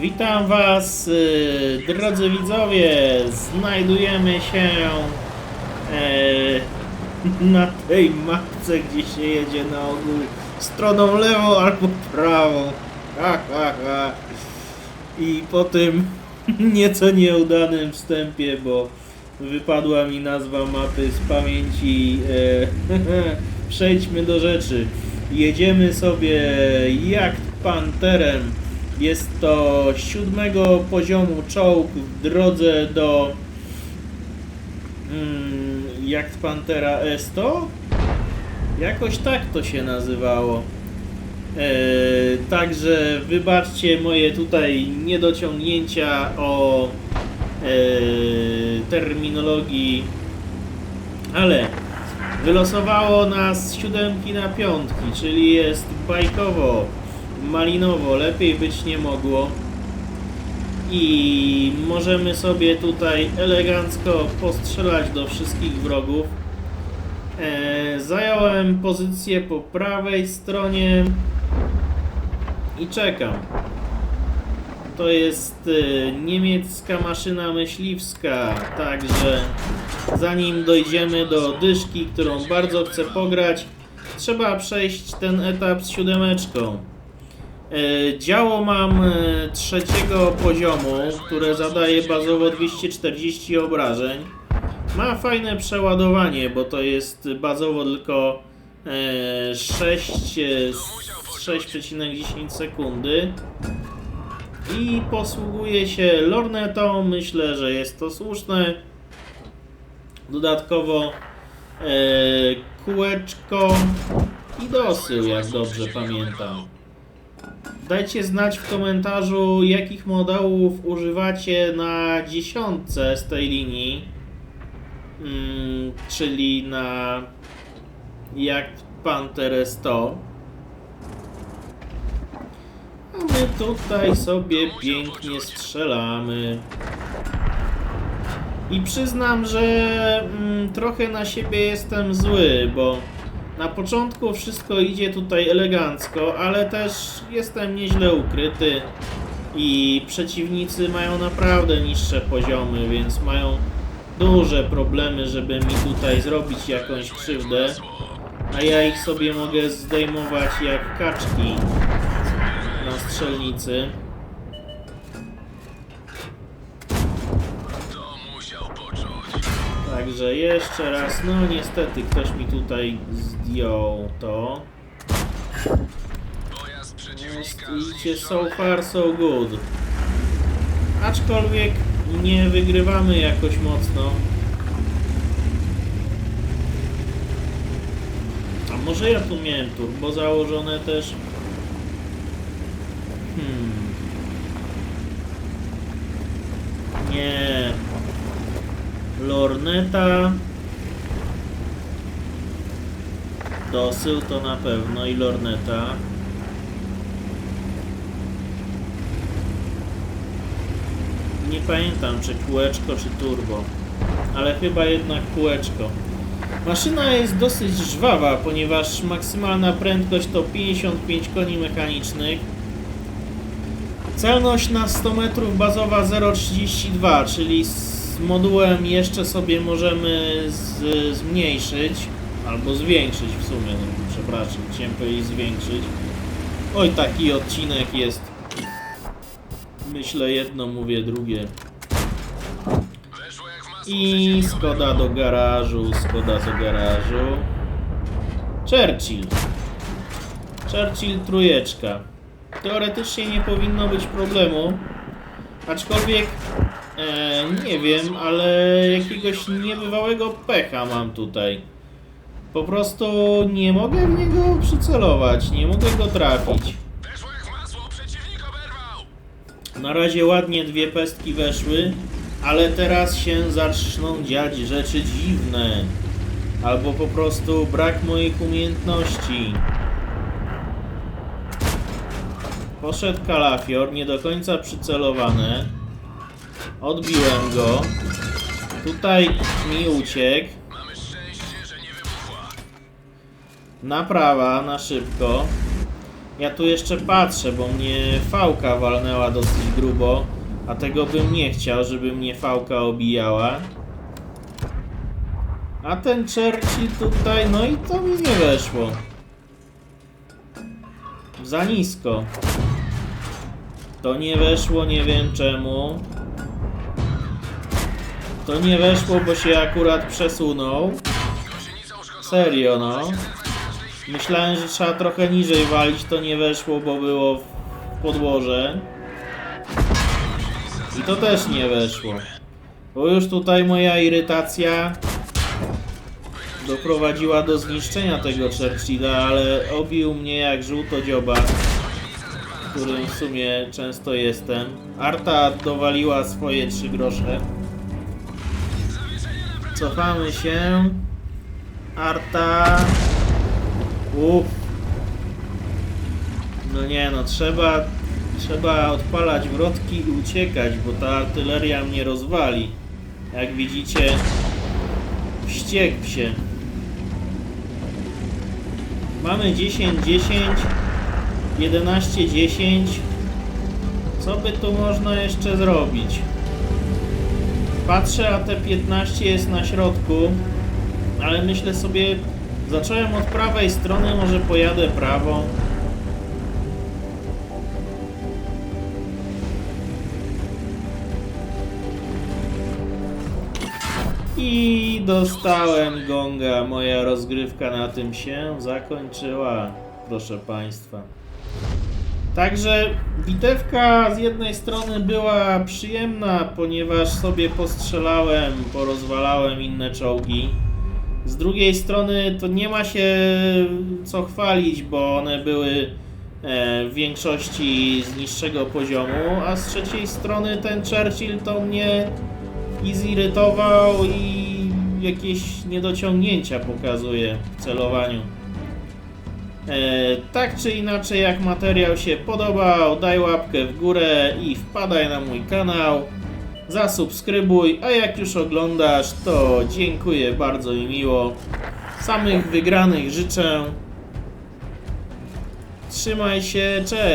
Witam Was, y, drodzy widzowie. Znajdujemy się e, na tej mapce, gdzie się jedzie na ogół stroną lewą albo prawą. Ha, ha, ha. I po tym nieco nieudanym wstępie, bo wypadła mi nazwa mapy z pamięci. E, przejdźmy do rzeczy. Jedziemy sobie jak panterem. Jest to siódmego poziomu czołg w drodze do mm, jak Pantera S100? Jakoś tak to się nazywało. E, także wybaczcie moje tutaj niedociągnięcia o e, terminologii, ale wylosowało nas siódemki na piątki, czyli jest bajkowo, malinowo, lepiej być nie mogło. I możemy sobie tutaj elegancko postrzelać do wszystkich wrogów. E, zająłem pozycję po prawej stronie i czekam. To jest e, niemiecka maszyna myśliwska, także zanim dojdziemy do dyszki, którą bardzo chcę pograć, trzeba przejść ten etap z siódemeczką. E, Działo mam e, trzeciego poziomu, które zadaje bazowo 240 obrażeń. Ma fajne przeładowanie, bo to jest bazowo tylko e, 6, e, 6,10 sekundy. I posługuje się lornetą. Myślę, że jest to słuszne. Dodatkowo kółeczko i dosył, jak dobrze pamiętam. Dajcie znać w komentarzu, jakich modelów używacie na dziesiątce z tej linii, mm, czyli na jak Panther 100. A my tutaj sobie pięknie strzelamy. I przyznam, że mm, trochę na siebie jestem zły, bo na początku wszystko idzie tutaj elegancko, ale też jestem nieźle ukryty i przeciwnicy mają naprawdę niższe poziomy, więc mają duże problemy, żeby mi tutaj zrobić jakąś krzywdę, a ja ich sobie mogę zdejmować jak kaczki na strzelnicy. Także jeszcze raz, no niestety ktoś mi tutaj zdjął to. Idzie so far so good. Aczkolwiek nie wygrywamy jakoś mocno. A może ja tu miałem turbo założone też? Hmm. Nie. Lorneta. Dosył to na pewno i lorneta. Nie pamiętam czy kółeczko czy turbo, ale chyba jednak kółeczko. Maszyna jest dosyć żwawa, ponieważ maksymalna prędkość to 55 koni mechanicznych. Celność na 100 metrów bazowa 0,32, czyli z modułem jeszcze sobie możemy z, zmniejszyć albo zwiększyć w sumie, no, przepraszam, chciałem powiedzieć zwiększyć. Oj, taki odcinek jest. Myślę jedno, mówię drugie. I Skoda do garażu, Skoda do garażu. Churchill. Churchill trójeczka. Teoretycznie nie powinno być problemu. Aczkolwiek e, nie wiem, ale jakiegoś niebywałego pecha mam tutaj. Po prostu nie mogę w niego przycelować, nie mogę go trafić. Na razie ładnie dwie pestki weszły, ale teraz się zaczną dziać rzeczy dziwne. Albo po prostu brak moich umiejętności. Poszedł kalafior, nie do końca przycelowany. Odbiłem go. Tutaj mi uciekł. Naprawa na szybko. Ja tu jeszcze patrzę, bo mnie fałka walnęła dosyć grubo, a tego bym nie chciał, żeby mnie fałka obijała. A ten Churchill tutaj, no i to mi nie weszło. Za nisko. To nie weszło, nie wiem czemu. To nie weszło, bo się akurat przesunął. Serio, no. Myślałem, że trzeba trochę niżej walić, to nie weszło, bo było w podłoże. I to też nie weszło. Bo już tutaj moja irytacja doprowadziła do zniszczenia tego Churchilla, ale obił mnie jak żółto dzioba, którym w sumie często jestem. Arta dowaliła swoje trzy grosze. Cofamy się. Arta. Uff. No nie no, trzeba, trzeba odpalać wrotki i uciekać, bo ta artyleria mnie rozwali. Jak widzicie, wściekł się. Mamy 10, 10, 11, 10. Co by tu można jeszcze zrobić? Patrzę, a te 15 jest na środku, ale myślę sobie, zacząłem od prawej strony, może pojadę prawo. I dostałem gonga. Moja rozgrywka na tym się zakończyła, proszę Państwa. Także bitewka z jednej strony była przyjemna, ponieważ sobie postrzelałem, porozwalałem inne czołgi. Z drugiej strony to nie ma się co chwalić, bo one były e, w większości z niższego poziomu, a z trzeciej strony ten Churchill to mnie i zirytował i jakieś niedociągnięcia pokazuje w celowaniu. E, tak czy inaczej, jak materiał się podobał, daj łapkę w górę i wpadaj na mój kanał. Zasubskrybuj, a jak już oglądasz, to dziękuję bardzo mi miło. Samych wygranych życzę. Trzymaj się, cześć!